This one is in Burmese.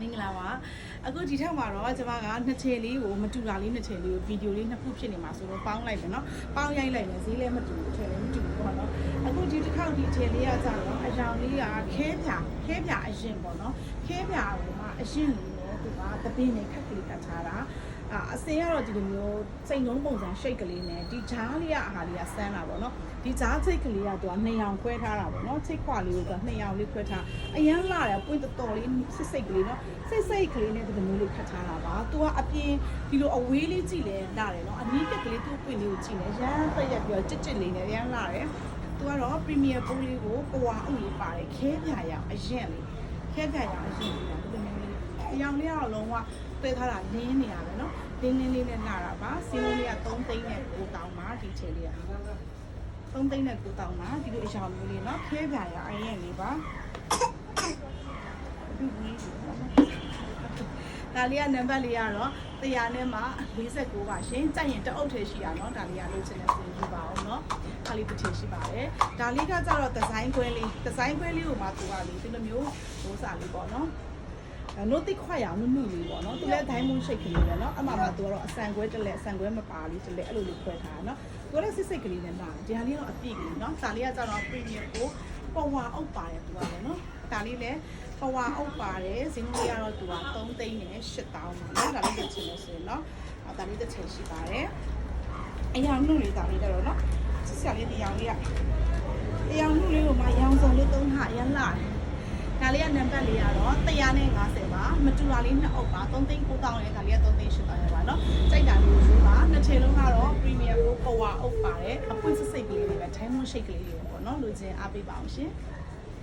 မင်္ဂလာပါအခုဒီထက်မှာတော့ကျွန်မကနှစ်ချေလေးကိုမတူတာလေးနှစ်ချေလေးကိုဗီဒီယိုလေးနှစ်ခုဖြစ်နေမှာဆိုတော့ပေါင်းလိုက်မယ်နော်ပေါင်းရိုက်လိုက်မယ်ဈေးလည်းမတူဘူးထည့်လည်းမတူဘူးပေါ့နော်အခုဒီတစ်ခေါက်ဒီချေလေးကကြတော့အယောင်လေးကခဲပြခဲပြအရင်ပေါ့နော်ခဲပြဟိုမှာအရင်လေးနဲ့သူကတပင်းနဲ့ခက်ကလေးကတ်ထားတာအာအ စင်ကတော့ဒီလိုမျိုးစိတ်လုံးပုံစံ shape ကလေးနဲ့ဒီဂျားလေးကအာဟာလေးကစမ်းတာပေါ့နော်ဒီဂျားချိတ်ကလေးကသူကနှစ်ရောင်ခွဲထားတာပေါ့နော်ချိတ်ခွာလေးကိုသူကနှစ်ရောင်လေးခွဲထားအရန်လာတယ်ပွင့်တော်တော်လေးစစ်စိတ်ကလေးနော်စိတ်စိတ်ကလေးနဲ့ဒီလိုမျိုးလေးခတ်ထားတာပါသူကအပြင်ဒီလိုအဝေးလေးကြည့်လဲလာတယ်နော်အနီးကက်ကလေးသူ့ပွင့်လေးကိုကြည့်လဲရမ်းသက်ရက်ပြီးတော့ကြစ်ကြစ်လေးနဲ့ရမ်းလာတယ်သူကတော့ premier ပိုးလေးကိုပွာအုပ်လေးပါတယ်ခဲပြရအောင်အရင်လေးခဲပြရအောင်အရင်လေးဒီလိုမျိုးလေးအယောင်လေးကတော့လုံးဝ တွေ့ထားတာလင်းနေရပဲနော်လင်းလင်းလေးနဲ့လာတာပါစီးလုံးလေးက3သိန်းနဲ့9တောင်ပါဒီချေလေးက3သိန်းနဲ့9တောင်ပါဒီလိုအယောင်မျိုးလေးနော်ခဲပြရအရင်လေးပါဒါလေးကနံပါတ်လေးကတော့100နဲ့မှ49ပါရှင်ကြိုက်ရင်တအုပ်ထဲရှိတာเนาะဒါလေးကလို့ချင်တဲ့ဆိုယူပါအောင်เนาะဒါလေးတစ်ထည်ရှိပါတယ်ဒါလေးကကြတော့ဒီဇိုင်းခွဲလေးဒီဇိုင်းခွဲလေးကိုမှသူကလေဒီလိုမျိုးဟိုစာလေးပေါ့เนาะ 노티ခွာရအောင်နုနုလေးပေါ့နော်သူလည်း diamond shape ကလေးပဲနော်အမှမှာသူကတော့အဆန်ခွဲတစ်လက်အဆန်ခွဲမပါလေးတစ်လက်အဲ့လိုလေးခွဲထားတာနော်သူကလည်းစစ်စစ်ကလေးနဲ့ပါဒီဟာလေးတော့အပြည့်ကလေးနော်ဒါလေးကကျတော့ premium ကိုပေါ်ဝါအုပ်ပါတယ်သူကလည်းနော်ဒါလေးလည်းပေါ်ဝါအုပ်ပါတယ်ဈေးနှုန်းလေးကတော့သူက3သိန်းနဲ့8000ပါနော်ဒါလေးတစ်ချင်လို့ဆိုရင်နော်ဒါလေးတစ်ချင်ရှိပါတယ်အရာနုလေးဒါလေးတော့နော်စစ်စစ်လေးဒီရောင်လေးကအရာနုလေးကိုမှရောင်စုံလေးသုံးထားရမ်းလာတယ် ဒါလေးကနံပါတ်လေးကတော့150ပါမတူတာလေးနှစ်အုပ်ပါ3သိန်း9000ရဲ့ဒါလေးက3သိန်း8000ရဲ့ပါเนาะကြိုက်တာလေးကိုယူပါနှစ်ထည်လုံးကတော့ premium ကိုပေါ်ဝါအုပ်ပါတယ်အပွင့်စစ်စိတ်ကလေးတွေပဲ diamond shape ကလေးတွေပေါ့เนาะလူချင်းအားပေးပါအောင်ရှင်